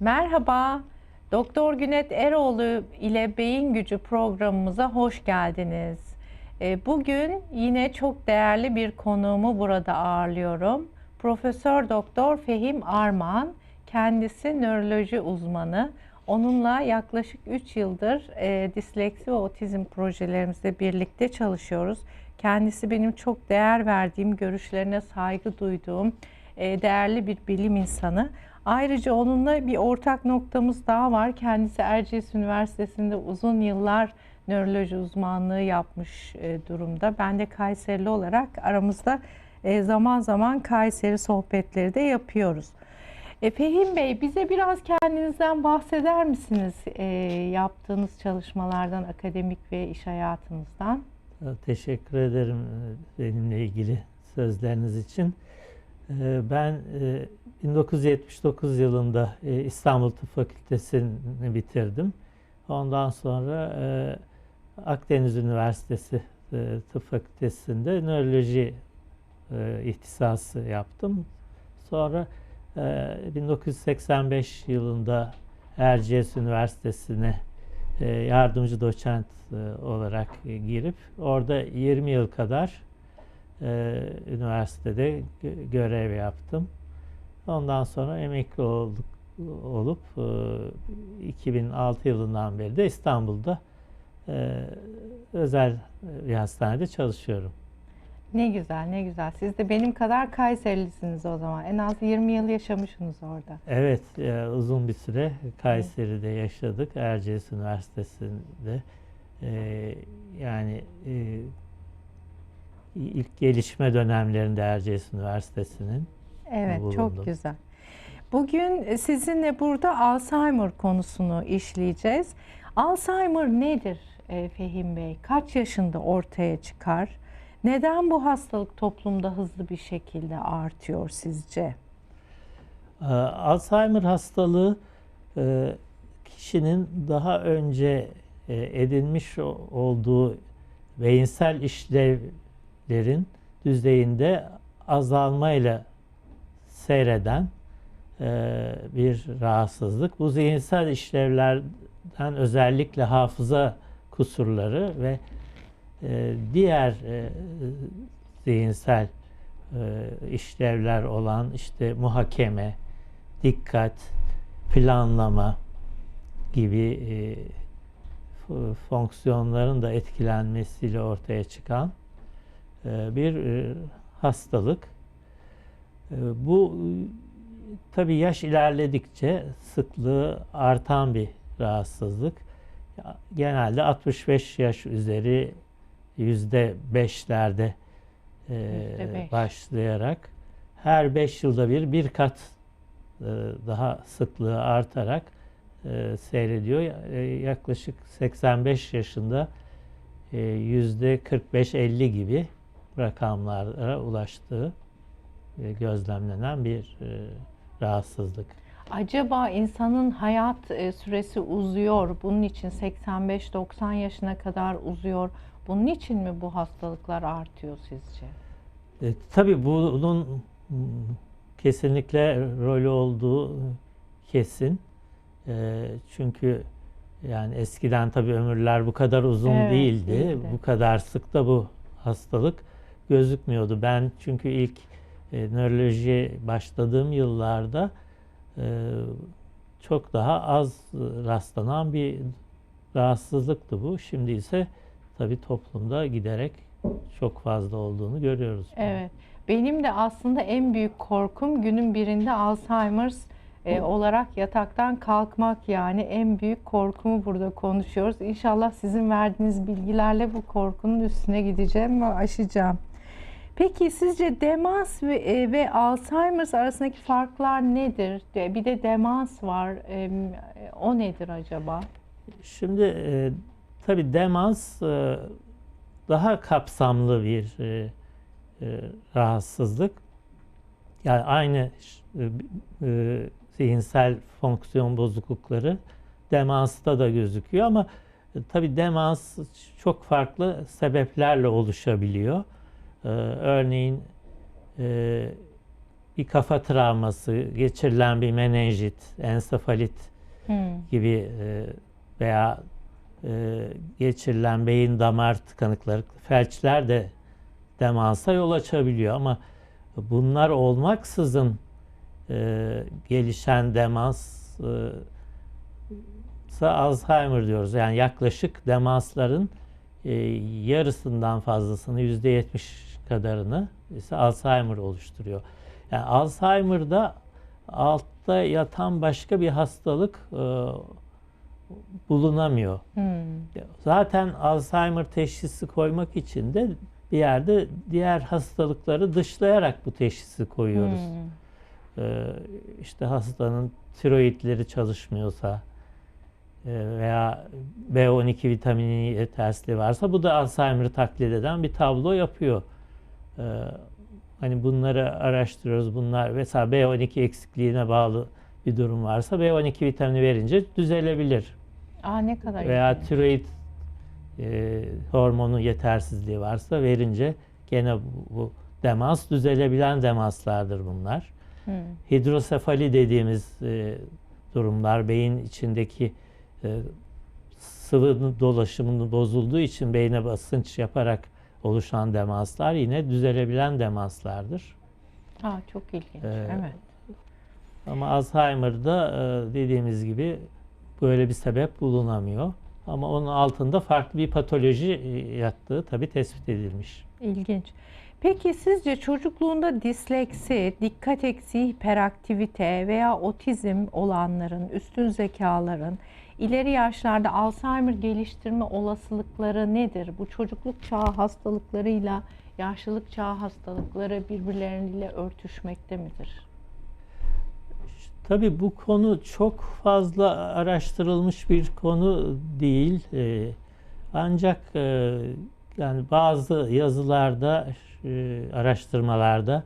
Merhaba, Doktor Günet Eroğlu ile Beyin Gücü programımıza hoş geldiniz. E, Bugün yine çok değerli bir konuğumu burada ağırlıyorum. Profesör Doktor Fehim Arman, kendisi nöroloji uzmanı. Onunla yaklaşık 3 yıldır e, disleksi ve otizm projelerimizde birlikte çalışıyoruz. Kendisi benim çok değer verdiğim, görüşlerine saygı duyduğum e, değerli bir bilim insanı. Ayrıca onunla bir ortak noktamız daha var. Kendisi Erciyes Üniversitesi'nde uzun yıllar nöroloji uzmanlığı yapmış e, durumda. Ben de Kayserili olarak aramızda e, zaman zaman Kayseri sohbetleri de yapıyoruz. E, Fehim Bey bize biraz kendinizden bahseder misiniz? E, yaptığınız çalışmalardan, akademik ve iş hayatınızdan. Teşekkür ederim e, benimle ilgili sözleriniz için. E, Ben e, 1979 yılında e, İstanbul Tıp Fakültesini bitirdim. Ondan sonra e, Akdeniz Üniversitesi e, Tıp Fakültesi'nde nöroloji e, ihtisası yaptım. Sonra e, 1985 yılında Erciyes Üniversitesi'ne e, yardımcı doçent e, olarak e, girip orada 20 yıl kadar e, üniversitede gö- görev yaptım. Ondan sonra emekli olduk olup e, 2006 yılından beri de İstanbul'da e, özel bir hastanede çalışıyorum. Ne güzel, ne güzel. Siz de benim kadar Kayserilisiniz o zaman. En az 20 yıl yaşamışsınız orada. Evet, e, uzun bir süre Kayseri'de yaşadık. Erciyes Üniversitesi'nde. E, yani e, ilk gelişme dönemlerinde Erciyes Üniversitesi'nin. Evet, bulundum. çok güzel. Bugün sizinle burada Alzheimer konusunu işleyeceğiz. Alzheimer nedir e, Fehim Bey? Kaç yaşında ortaya çıkar? Neden bu hastalık toplumda hızlı bir şekilde artıyor sizce? E, Alzheimer hastalığı e, kişinin daha önce e, edinmiş olduğu beyinsel işlevlerin düzeyinde azalmayla seyreden e, bir rahatsızlık. Bu zihinsel işlevlerden özellikle hafıza kusurları ve e, diğer e, zihinsel e, işlevler olan işte muhakeme, dikkat, planlama gibi e, fonksiyonların da etkilenmesiyle ortaya çıkan bir e, hastalık. E, Bu tabi yaş ilerledikçe sıklığı artan bir rahatsızlık. Genelde 65 yaş üzeri yüzde beşlerde e, başlayarak her 5 yılda bir bir kat e, daha sıklığı artarak e, seyrediyor. E, Yaklaşık 85 yaşında e, yüzde 45-50 gibi rakamlara ulaştığı e, gözlemlenen bir e, rahatsızlık. Acaba insanın hayat e, süresi uzuyor. Bunun için 85-90 yaşına kadar uzuyor. Bunun için mi bu hastalıklar artıyor sizce? E, tabii bunun kesinlikle rolü olduğu kesin. E, çünkü yani eskiden tabii ömürler bu kadar uzun Evet, değildi. değildi. Bu kadar sık da bu hastalık gözükmüyordu. Ben çünkü ilk e, nörolojiye başladığım yıllarda e, çok daha az rastlanan bir rahatsızlıktı bu. Şimdi ise tabii toplumda giderek çok fazla olduğunu görüyoruz. Evet. Benim de aslında en büyük korkum günün birinde Alzheimer e, olarak yataktan kalkmak yani en büyük korkumu burada konuşuyoruz. İnşallah sizin verdiğiniz bilgilerle bu korkunun üstüne gideceğim ve aşacağım. Peki sizce demans ve, e, ve Alzheimer arasındaki farklar nedir? Bir de demans var. O nedir acaba? Şimdi e, tabii demans e, daha kapsamlı bir e, e, rahatsızlık. Yani aynı zihinsel fonksiyon bozuklukları demansta da gözüküyor ama e, tabii demans çok farklı sebeplerle oluşabiliyor. E, örneğin e, bir kafa travması, geçirilen bir menenjit, ensefalit Hmm. gibi e, veya e, geçirilen beyin damar tıkanıkları, felçler de demansa yol açabiliyor ama bunlar olmaksızın e, gelişen demans e, Alzheimer diyoruz. Yani yaklaşık demansların e, yarısından fazlasını yüzde yetmiş kadarını ise Alzheimer oluşturuyor. Yani Alzheimer'da altta yatan başka bir hastalık e, bulunamıyor. Hmm. Zaten Alzheimer teşhisi koymak için de bir yerde diğer hastalıkları dışlayarak bu teşhisi koyuyoruz. Hmm. Ee, işte hastanın tiroidleri çalışmıyorsa e, veya B12 vitamini yetersizliği varsa bu da Alzheimer'ı taklit eden bir tablo yapıyor. Ee, hani bunları araştırıyoruz. Bunlar mesela B12 eksikliğine bağlı bir durum varsa B12 vitamini verince düzelebilir. Aa ne kadar Veya ilginç. tiroid e, hormonu yetersizliği varsa verince gene bu, bu demans düzelebilen demanslardır bunlar. Hmm. Hidrosefali dediğimiz e, durumlar beyin içindeki e, sıvı dolaşımının bozulduğu için beyne basınç yaparak oluşan demanslar yine düzelebilen demanslardır. Aa çok ilginç. Ee, evet. Ama Alzheimer'da e, dediğimiz gibi böyle bir sebep bulunamıyor. Ama onun altında farklı bir patoloji e, yattığı tabii tespit edilmiş. İlginç. Peki sizce çocukluğunda disleksi, dikkat eksiği, hiperaktivite veya otizm olanların, üstün zekaların ileri yaşlarda Alzheimer geliştirme olasılıkları nedir? Bu çocukluk çağı hastalıklarıyla yaşlılık çağı hastalıkları birbirleriyle örtüşmekte midir? Tabii bu konu çok fazla araştırılmış bir konu değil. Ee, ancak e, yani bazı yazılarda, e, araştırmalarda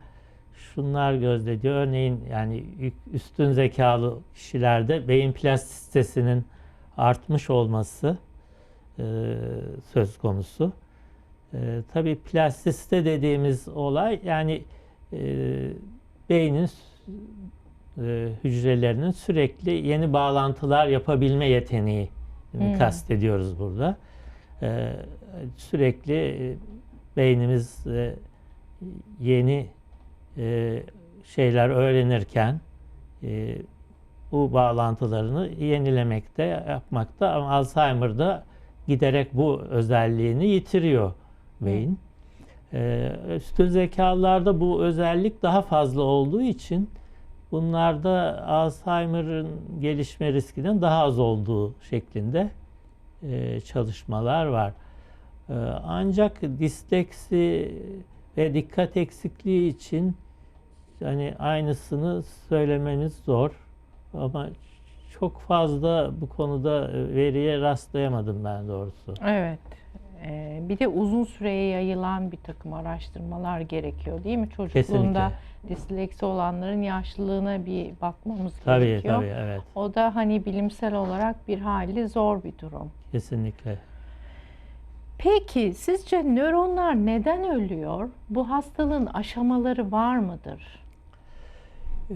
şunlar gözlediyor. Örneğin yani üstün zekalı kişilerde beyin plastisitesinin artmış olması e, söz konusu. E, tabii plastisite dediğimiz olay yani e, beynin e, hücrelerinin sürekli yeni bağlantılar yapabilme yeteneği Hmm. kastediyoruz burada. E, sürekli e, beynimiz e, yeni e, şeyler öğrenirken e, bu bağlantılarını yenilemekte, yapmakta ama Alzheimer'da giderek bu özelliğini yitiriyor beyin. Ee, üstün zekalılarda bu özellik daha fazla olduğu için bunlarda Alzheimer'ın gelişme riskinin daha az olduğu şeklinde e, çalışmalar var. Ee, ancak disleksi ve dikkat eksikliği için hani aynısını söylemeniz zor ama çok fazla bu konuda veriye rastlayamadım ben doğrusu. Evet. Ee, bir de uzun süreye yayılan bir takım araştırmalar gerekiyor değil mi? Çocukluğunda disleksi olanların yaşlılığına bir bakmamız Tabii gerekiyor. tabii evet O da hani bilimsel olarak bir hayli zor bir durum. kesinlikle. Peki sizce nöronlar neden ölüyor? Bu hastalığın aşamaları var mıdır? Ee,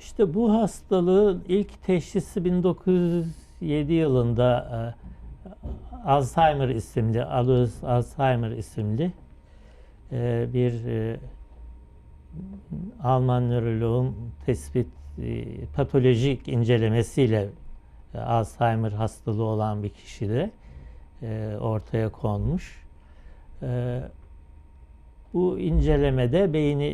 işte bu hastalığın ilk teşhisi 1907 yılında e, Alzheimer isimli, Alois Alzheimer isimli e, bir e, Alman nöroloğun tespit patolojik incelemesiyle Alzheimer hastalığı olan bir kişide ortaya konmuş. Bu incelemede beyni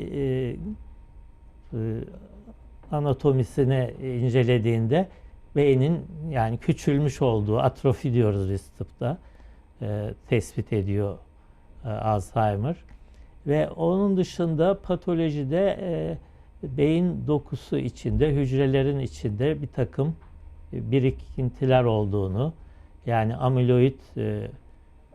e, e, anatomisine incelediğinde beynin yani küçülmüş olduğu atrofi diyoruz biz tıpta e, tespit ediyor e, Alzheimer ve onun dışında patolojide e, beyin dokusu içinde hücrelerin içinde bir takım birikintiler olduğunu yani amiloid e,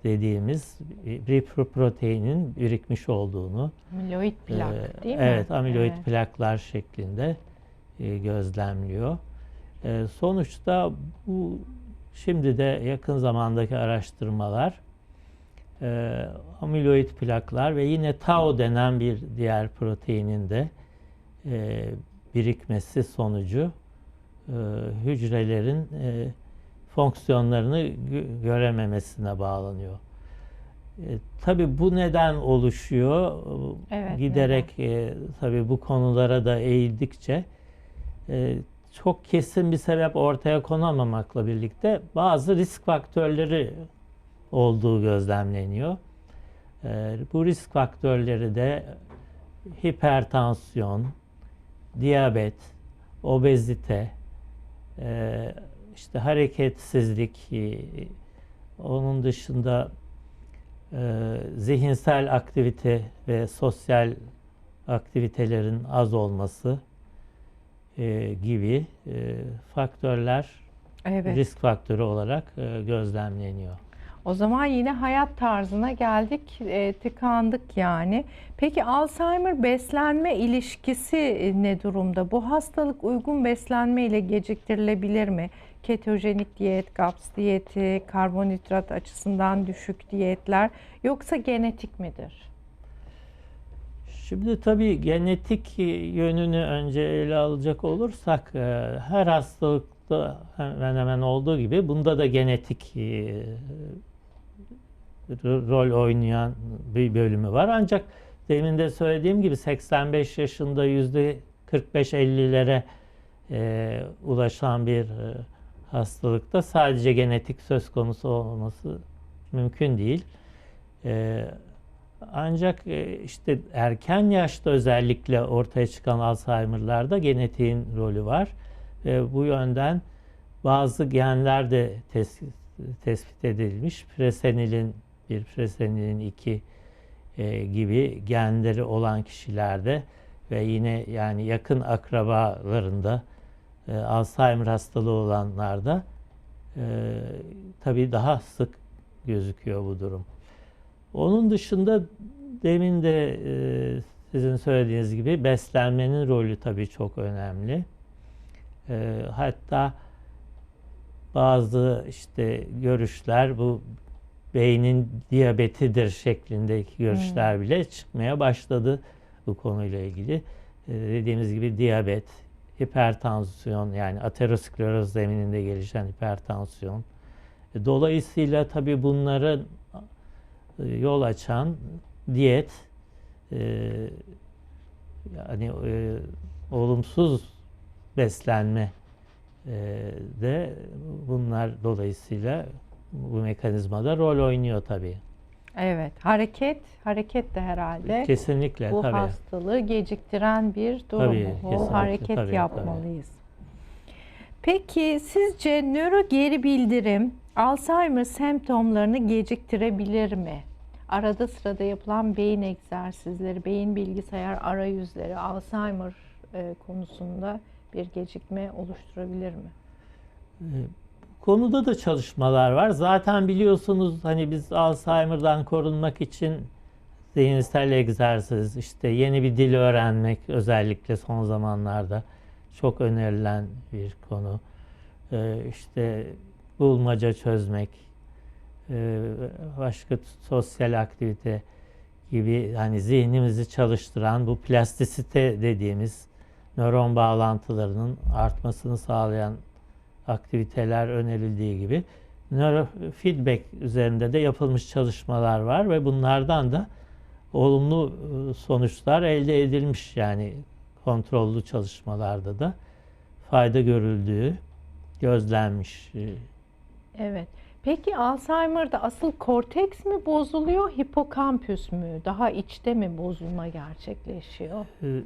dediğimiz bir proteinin birikmiş olduğunu Amiloid plak ee, değil mi? Evet, amiloid Evet. plaklar şeklinde e, gözlemliyor. E, sonuçta bu şimdi de yakın zamandaki araştırmalar e, amiloid plaklar ve yine tau denen bir diğer proteinin de e, birikmesi sonucu e, hücrelerin e, fonksiyonlarını gö- görememesine bağlanıyor. E, tabii bu neden oluşuyor? Evet, Giderek e, tabii bu konulara da eğildikçe e, çok kesin bir sebep ortaya konamamakla birlikte bazı risk faktörleri olduğu gözlemleniyor. E, bu risk faktörleri de hipertansiyon, diyabet, obezite, e, işte hareketsizlik, e, onun dışında e, zihinsel aktivite ve sosyal aktivitelerin az olması e, gibi e, faktörler Evet. risk faktörü olarak e, gözlemleniyor. O zaman yine hayat tarzına geldik, e, tıkandık yani. Peki Alzheimer beslenme ilişkisi e, ne durumda? Bu hastalık uygun beslenme ile geciktirilebilir mi? Ketojenik diyet, GAPS diyeti, karbonhidrat açısından düşük diyetler yoksa genetik midir? Şimdi tabii genetik e, yönünü önce ele alacak olursak e, her hastalıkta hemen hemen olduğu gibi bunda da genetik e, ro- rol oynayan bir bölümü var. Ancak demin de söylediğim gibi 85 yaşında yüzde 45-50'lere e, ulaşan bir hastalıkta sadece genetik söz konusu olması mümkün değil. E, ancak e, işte erken yaşta özellikle ortaya çıkan Alzheimer'larda genetiğin rolü var. E, bu yönden bazı genler de tes- tespit edilmiş. Presenilin 1, presenilin 2 e, gibi genleri olan kişilerde ve yine yani yakın akrabalarında Alzheimer hastalığı olanlarda tabii daha sık gözüküyor bu durum. Onun dışında demin de e, sizin söylediğiniz gibi beslenmenin rolü tabii çok önemli. E, hatta bazı işte görüşler bu beynin diyabetidir şeklindeki görüşler bile çıkmaya başladı bu konuyla ilgili. E, dediğimiz gibi diyabet, hipertansiyon yani ateroskleroz zemininde gelişen hipertansiyon. E, Dolayısıyla tabii bunların yol açan diyet e, yani e, olumsuz beslenme e, de bunlar dolayısıyla bu mekanizmada rol oynuyor tabii. Evet, hareket, hareket de herhalde Kesinlikle bu tabii. hastalığı geciktiren bir durum. Tabii, Bu kesinlikle, hareket tabii, yapmalıyız. Peki sizce nöro geri bildirim Alzheimer semptomlarını geciktirebilir mi? Arada sırada yapılan beyin egzersizleri, beyin bilgisayar arayüzleri Alzheimer e, konusunda bir gecikme oluşturabilir mi? konuda da çalışmalar var. Zaten biliyorsunuz hani biz Alzheimer'dan korunmak için zihinsel egzersiz, işte yeni bir dil öğrenmek özellikle son zamanlarda çok önerilen bir konu. Ee, işte bulmaca çözmek, e, başka sosyal aktivite gibi hani zihnimizi çalıştıran bu plastisite dediğimiz nöron bağlantılarının artmasını sağlayan aktiviteler önerildiği gibi neurofeedback üzerinde de yapılmış çalışmalar var ve bunlardan da olumlu e, sonuçlar elde edilmiş yani kontrollü çalışmalarda da fayda görüldüğü gözlenmiş. E, Evet. Peki Alzheimer'da asıl korteks mi bozuluyor, hipokampüs mü? Daha içte mi bozulma gerçekleşiyor? e,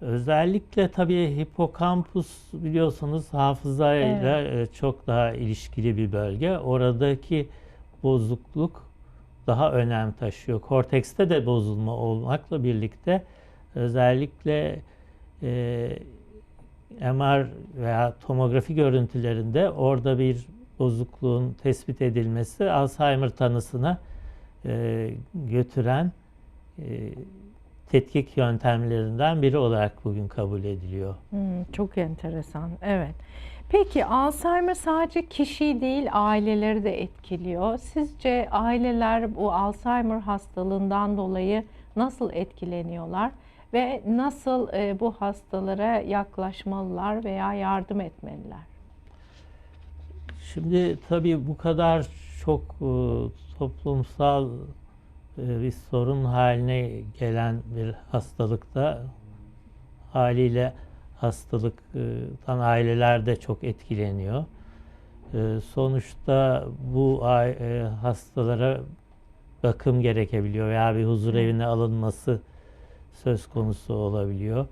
Özellikle tabii hipokampus biliyorsunuz hafızayla e, çok daha ilişkili bir bölge. Oradaki bozukluk daha önem taşıyor. Kortekste de bozulma olmakla birlikte özellikle e, MR veya tomografi görüntülerinde orada bir bozukluğun tespit edilmesi Alzheimer tanısına e, götüren e, tetkik yöntemlerinden biri olarak bugün kabul ediliyor. Hmm, çok enteresan. Evet. Peki Alzheimer sadece kişiyi değil aileleri de etkiliyor. Sizce aileler bu Alzheimer hastalığından dolayı nasıl etkileniyorlar? ve nasıl e, bu hastalara yaklaşmalılar veya yardım etmeliler? Şimdi tabii bu kadar çok e, toplumsal e, bir sorun haline gelen bir hastalıkta haliyle hastalıktan aileler de çok etkileniyor. E, Sonuçta bu e, hastalara bakım gerekebiliyor veya bir huzur evine alınması söz konusu olabiliyor.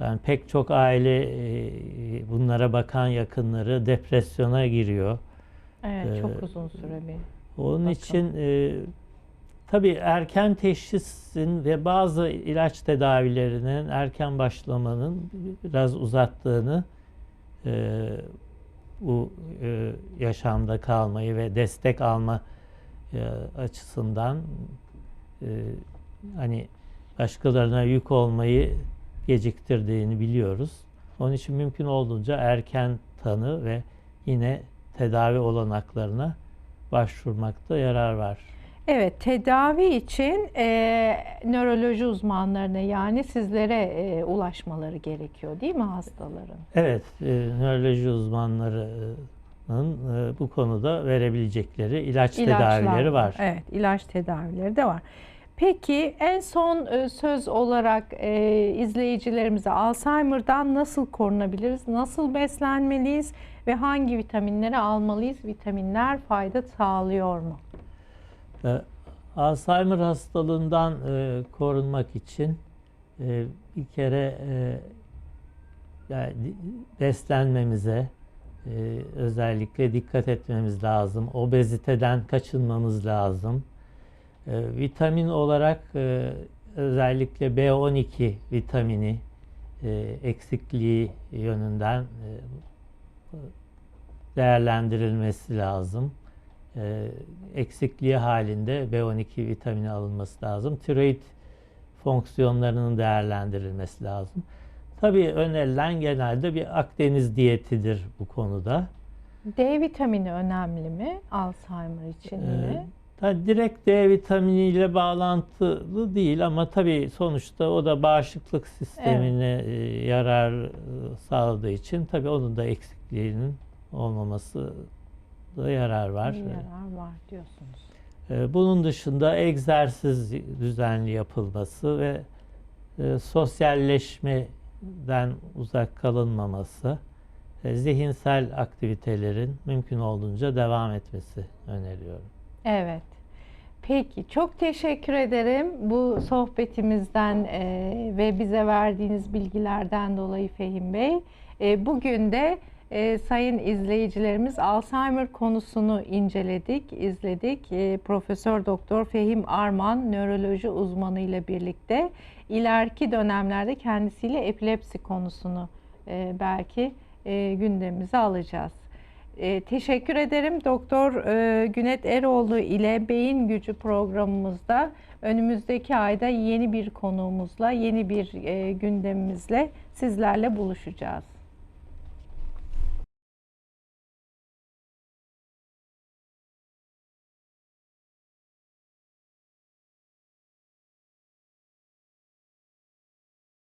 Yani pek çok aile e, bunlara bakan yakınları depresyona giriyor. Evet, Ee, çok uzun süre bir. Onun Bakım. için e, tabii erken teşhisin ve bazı ilaç tedavilerinin erken başlamanın biraz uzattığını e, bu e, yaşamda kalmayı ve destek alma e, açısından e, hani başkalarına yük olmayı geciktirdiğini biliyoruz. Onun için mümkün olduğunca erken tanı ve yine tedavi olanaklarına başvurmakta yarar var. Evet, tedavi için e, nöroloji uzmanlarına yani sizlere e, ulaşmaları gerekiyor değil mi hastaların? Evet, e, nöroloji uzmanlarının e, bu konuda verebilecekleri ilaç İlaçlar tedavileri var. Evet, ilaç tedavileri de var. Peki en son e, söz olarak e, izleyicilerimize Alzheimer'dan nasıl korunabiliriz? Nasıl beslenmeliyiz ve hangi vitaminleri almalıyız? Vitaminler fayda sağlıyor mu? E, Alzheimer hastalığından e, korunmak için e, bir kere e, yani beslenmemize e, özellikle dikkat etmemiz lazım. Obeziteden kaçınmamız lazım. E, vitamin olarak e, özellikle B12 vitamini e, eksikliği yönünden e, değerlendirilmesi lazım. E, eksikliği halinde B12 vitamini alınması lazım. Tiroid fonksiyonlarının değerlendirilmesi lazım. Tabii önerilen genelde bir Akdeniz diyetidir bu konuda. D vitamini önemli mi Alzheimer için? Ee, tabii direkt D vitaminiyle bağlantılı değil ama tabii sonuçta o da bağışıklık sistemine e, yarar e, sağladığı için tabii onun da eksikliğinin olmaması da yarar var. Yarar var diyorsunuz. Ee, Bunun dışında egzersiz düzenli yapılması ve e, sosyalleşmeden uzak kalınmaması, e, zihinsel aktivitelerin mümkün olduğunca devam etmesi öneriyorum. Evet. Peki çok teşekkür ederim bu sohbetimizden e, ve bize verdiğiniz bilgilerden dolayı Fehim Bey. E, bugün de e, sayın izleyicilerimiz Alzheimer konusunu inceledik, izledik. E, Profesör Doktor Fehim Arman nöroloji uzmanı ile birlikte ileriki dönemlerde kendisiyle epilepsi konusunu e, belki e, gündemimize alacağız. E, teşekkür ederim. Doktor e, Günet Eroğlu ile Beyin Gücü programımızda önümüzdeki ayda yeni bir konuğumuzla, yeni bir e, gündemimizle sizlerle buluşacağız.